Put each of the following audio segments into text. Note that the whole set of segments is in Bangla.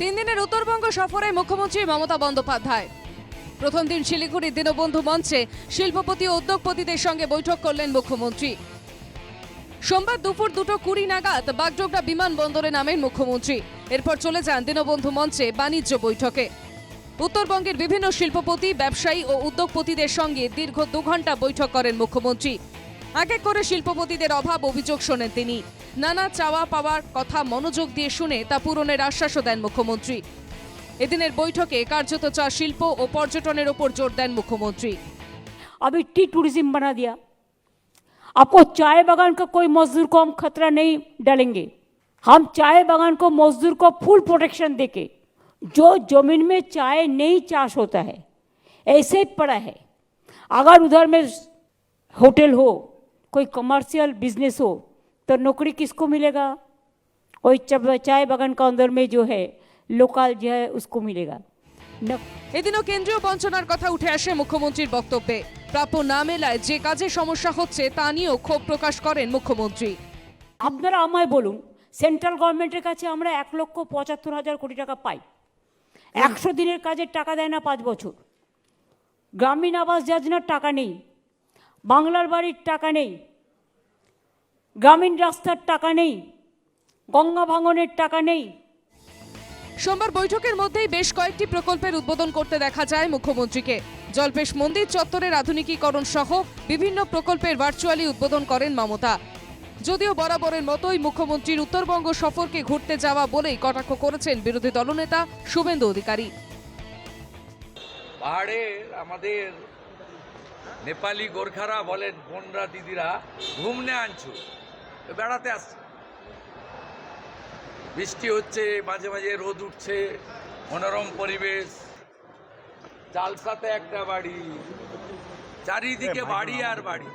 তিন দিনের উত্তরবঙ্গ সফরে মুখ্যমন্ত্রী মমতা বন্দ্যোপাধ্যায়। প্রথম দিন শিলিগুড়ি দীনবন্ধু মঞ্চে শিল্পপতি ও উদ্যোগপতিদের সঙ্গে বৈঠক করলেন মুখ্যমন্ত্রী। সোমবার দুপুর দুটো কুড়ি নাগাদ বাগডোগরা বিমানবন্দরে নামেন মুখ্যমন্ত্রী। এরপর চলে যান দীনবন্ধু মঞ্চে বাণিজ্য বৈঠকে। উত্তরবঙ্গের বিভিন্ন শিল্পপতি, ব্যবসায়ী ও উদ্যোগপতিদের সঙ্গে দীর্ঘ দু ঘণ্টা বৈঠক করেন মুখ্যমন্ত্রী। এক এক করে শিল্পপতিদের অভাব অভিযোগ শোনেন তিনি নানা চাওয়া পাওয়ার কথা মনোযোগ দিয়ে শুনে তা পূরণের আশ্বাসও দেন মুখ্যমন্ত্রী এদিনের বৈঠকে কার্যত চা শিল্প ও পর্যটনের ওপর জোর দেন মুখ্যমন্ত্রী अभी टी टूरिज्म बना दिया आपको चाय बागान का कोई मजदूर को हम खतरा नहीं डालेंगे हम चाय बागान को मजदूर को फुल प्रोटेक्शन देके जो जमीन में चाय नहीं चाष होता है ऐसे ही पड़ा है अगर उधर में होटल हो कोई कमर्शियल बिजनेस हो तो नौकरी किसको मिलेगा कोई चब- चाय बागान का अंदर में जो है लोकल जो है उसको मिलेगा न এদিনও কেন্দ্রীয় বঞ্চনার কথা উঠে আসে মুখ্যমন্ত্রীর বক্তব্যে প্রাপ্য না মেলায় যে কাজে সমস্যা হচ্ছে তা নিয়েও ক্ষোভ প্রকাশ করেন মুখ্যমন্ত্রী আপনারা আমায় বলুন সেন্ট্রাল গভর্নমেন্টের কাছে আমরা এক লক্ষ পঁচাত্তর হাজার কোটি টাকা পাই একশো দিনের কাজের টাকা দেয় না পাঁচ বছর গ্রামীণ আবাস যোজনার টাকা নেই বাংলার বাড়ির টাকা নেই গ্রামীণ রাস্তার টাকা নেই গঙ্গা ভাঙনের টাকা নেই। সোমবার বৈঠকের মধ্যেই বেশ কয়েকটি প্রকল্পের উদ্বোধন করতে দেখা যায় মুখ্যমন্ত্রীকে। জলপেশ মন্দির চত্বরের আধুনিকীকরণ সহ বিভিন্ন প্রকল্পের ভার্চুয়ালি উদ্বোধন করেন মমতা। যদিও বরাবরের মতোই মুখ্যমন্ত্রীর উত্তরবঙ্গ সফরকে ঘুরতে যাওয়া বলেই কটাক্ষ করেছেন বিরোধী দলনেতা শুভেন্দু অধিকারী। পাহাড়ের আমাদের নেপালি গোর্খারা বলেন বোনরা দিদিরা ঘুমনে আনছো। বেড়াতে আসছে। বৃষ্টি হচ্ছে মাঝে মাঝে রোদ উঠছে মনোরম পরিবেশ। চালসাতে একটা বাড়ি চারিদিকে বাড়ি আর বাড়ি।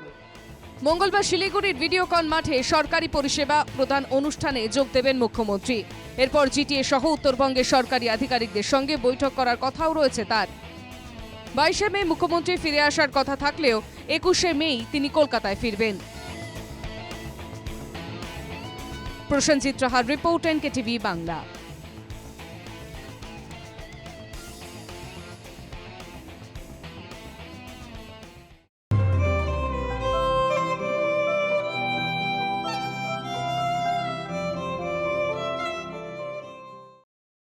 মঙ্গলবার শিলিগুড়ির ভিডিওকন মাঠে সরকারি পরিষেবা প্রদান অনুষ্ঠানে যোগ দেবেন মুখ্যমন্ত্রী। এরপর জিটিএ সহ উত্তরবঙ্গের সরকারি আধিকারিকদের সঙ্গে বৈঠক করার কথাও রয়েছে তার। বাইশে মে মুখ্যমন্ত্রী ফিরে আসার কথা থাকলেও একুশে মেই তিনি কলকাতায় ফিরবেন। প্রসেনজিৎ রাহার রিপোর্ট এনকে টিভি বাংলা।